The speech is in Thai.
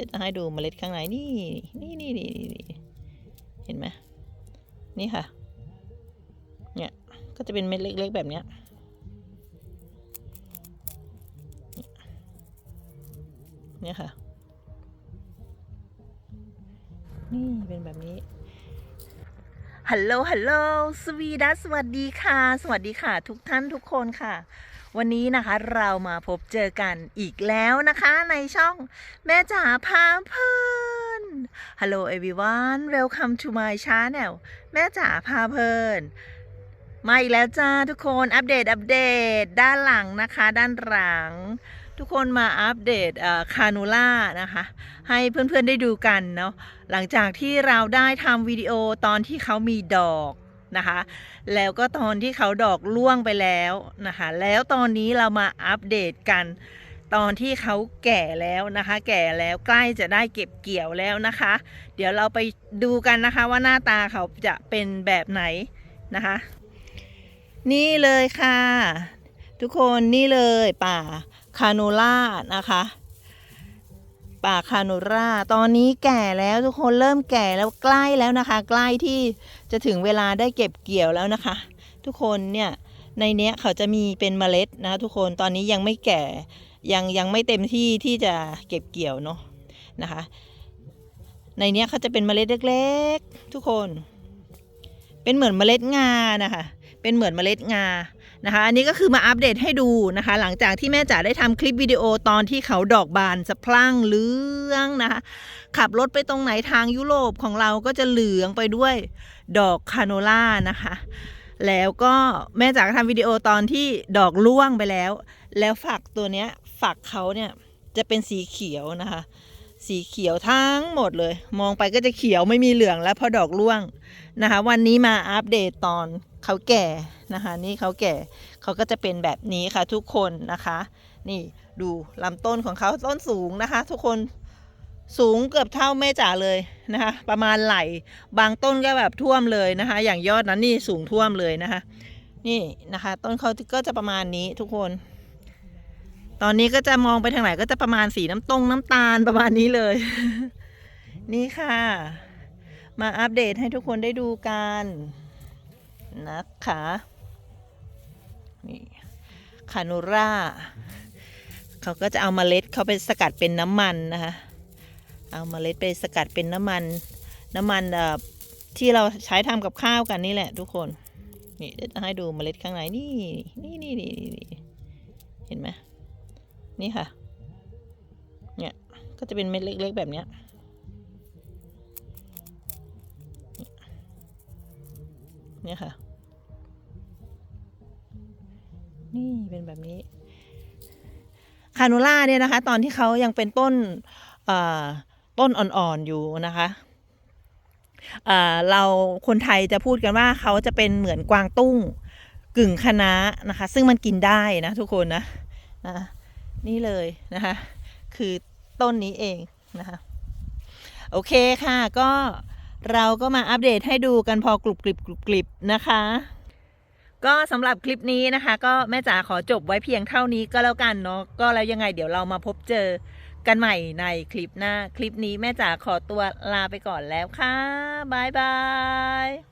ดี๋ยวจะให้ดูเมล็ดข้างในนี่ นี่นี่นี่เห็นไหมนี่ค่ะ เนี่ยก็จะเป็นเม็ดเล็ก ๆ แบบเนี้ยเนี่ยค่ะ นี่เป็นแบบนี้ฮัลโหลฮัลโหลสวีดัสสวัสดีค่ะ สวัสดีค่ะ ทุกท่านทุกคนค่ะ วันนี้นะคะเรามาพบเจอกันอีกแล้วนะคะในช่องแม่จ๋าพาเพลิน Hello everyone welcome to my channel แม่จ๋าพาเพลิน มาอีกแล้วจ้าทุกคนอัปเดตอัปเดตด้านหลังนะคะ ด้านหลัง ทุกคนมาอัปเดตคานูล่านะคะ ให้เพื่อนๆได้ดูกันเนาะหลังจากที่เราได้ทำวิดีโอตอนที่เขามีดอก นะคะ แล้วก็ตอนที่เขาดอกร่วงไปแล้วนะคะ แล้วตอนนี้เรามาอัปเดตกันตอนที่เขาแก่แล้วนะคะ แก่แล้วใกล้จะได้เก็บเกี่ยวแล้วนะคะ เดี๋ยวเราไปดูกันนะคะว่าหน้าตาเขาจะเป็นแบบไหนนะคะ นี่เลยค่ะ ทุกคนนี่เลยป่าคาโนล่านะคะ ป่าคาโนราตอนนี้แก่แล้วทุกคนเริ่มแก่แล้วใกล้แล้วนะคะ ใกล้ที่จะถึงเวลาได้เก็บเกี่ยวแล้วนะคะ ทุกคนเนี่ยในเนี้ยเขาจะมีเป็นเมล็ดนะทุกคนตอนนี้ยังไม่แก่ยังยังไม่เต็มที่ที่จะเก็บเกี่ยวเนาะนะคะ ในเนี้ยเขาจะเป็นเมล็ดเล็กๆ ทุกคน เป็นเหมือนเมล็ดงานะคะ เป็นเหมือนเมล็ดงา นะคะอันนี้ก็คือมาอัปเดตให้ดูนะคะ หลังจากที่แม่จ๋าได้ทำคลิปวิดีโอตอนที่เขาดอกบานสะพรั่งเหลืองนะคะ ขับรถไปตรงไหนทางยุโรปของเราก็จะเหลืองไปด้วยดอกคาโนล่านะคะ แล้วก็แม่จ๋าก็ทำวิดีโอตอนที่ดอกร่วงไปแล้ว แล้วฝักตัวเนี้ยฝักเขาเนี่ยจะเป็นสีเขียวนะคะ สีเขียวทั้งหมดเลย มองไปก็จะเขียวไม่มีเหลืองแล้วพราะดอกร่วงนะคะ วันนี้มาอัปเดตตอน เขาแก่นะคะนี่เขาแก่เขาก็จะเป็นแบบนี้ค่ะทุกคนนะคะ นี่ดูลำต้นของเขาต้นสูงนะคะ ทุกคนสูงเกือบเท่าแม่จ๋าเลยนะคะประมาณไหลบางต้นก็แบบท่วมเลยนะคะ อย่างยอดนั้นนี่สูงท่วมเลยนะคะ นี่นะคะ ต้นเขาก็จะประมาณนี้ทุกคน ตอนนี้ก็จะมองไปทางไหนก็จะประมาณสีน้ำตรงน้ำตาลประมาณนี้เลย นี่ค่ะ มาอัปเดตให้ทุกคนได้ดูกัน นะคะนี่คานูราเขาก็จะเอามาเมล็ดเขาไปสกัดเป็นน้ำมันนะคะเอามาเมล็ดไปสกัดเป็นน้ำมัน น้ำมันที่เราใช้ทำกับข้าวกันนี่แหละทุกคนนี่เดี๋ยวจะให้ดูเมล็ดข้างในนี่นี่นี่นี่นี่เห็นไหมนี่ค่ะเนี่ยก็จะเป็นเม็ดเล็ก ๆ แบบเนี้ย เนี่ยค่ะ นี่เป็นแบบนี้ คานูล่าเนี่ยนะคะ ตอนที่เขายังเป็นต้นต้นอ่อนๆอยู่นะคะเเราคนไทยจะพูดกันว่าเขาจะเป็นเหมือนกวางตุ้งกึ่งคะน้านะคะ ซึ่งมันกินได้นะทุกคนนะนะนี่เลยนะคะ คือต้นนี้เองนะคะ โอเคค่ะก็ เราก็มาอัปเดตให้ดูกันพอกรุบกริบกรุบกริบนะคะ ก็สำหรับคลิปนี้นะคะ ก็แม่จ๋าขอจบไว้เพียงเท่านี้ก็แล้วกันเนาะก็แล้วยังไงเดี๋ยวเรามาพบเจอกันใหม่ในคลิปหน้า คลิปนี้แม่จ๋าขอตัวลาไปก่อนแล้วค่ะบายบาย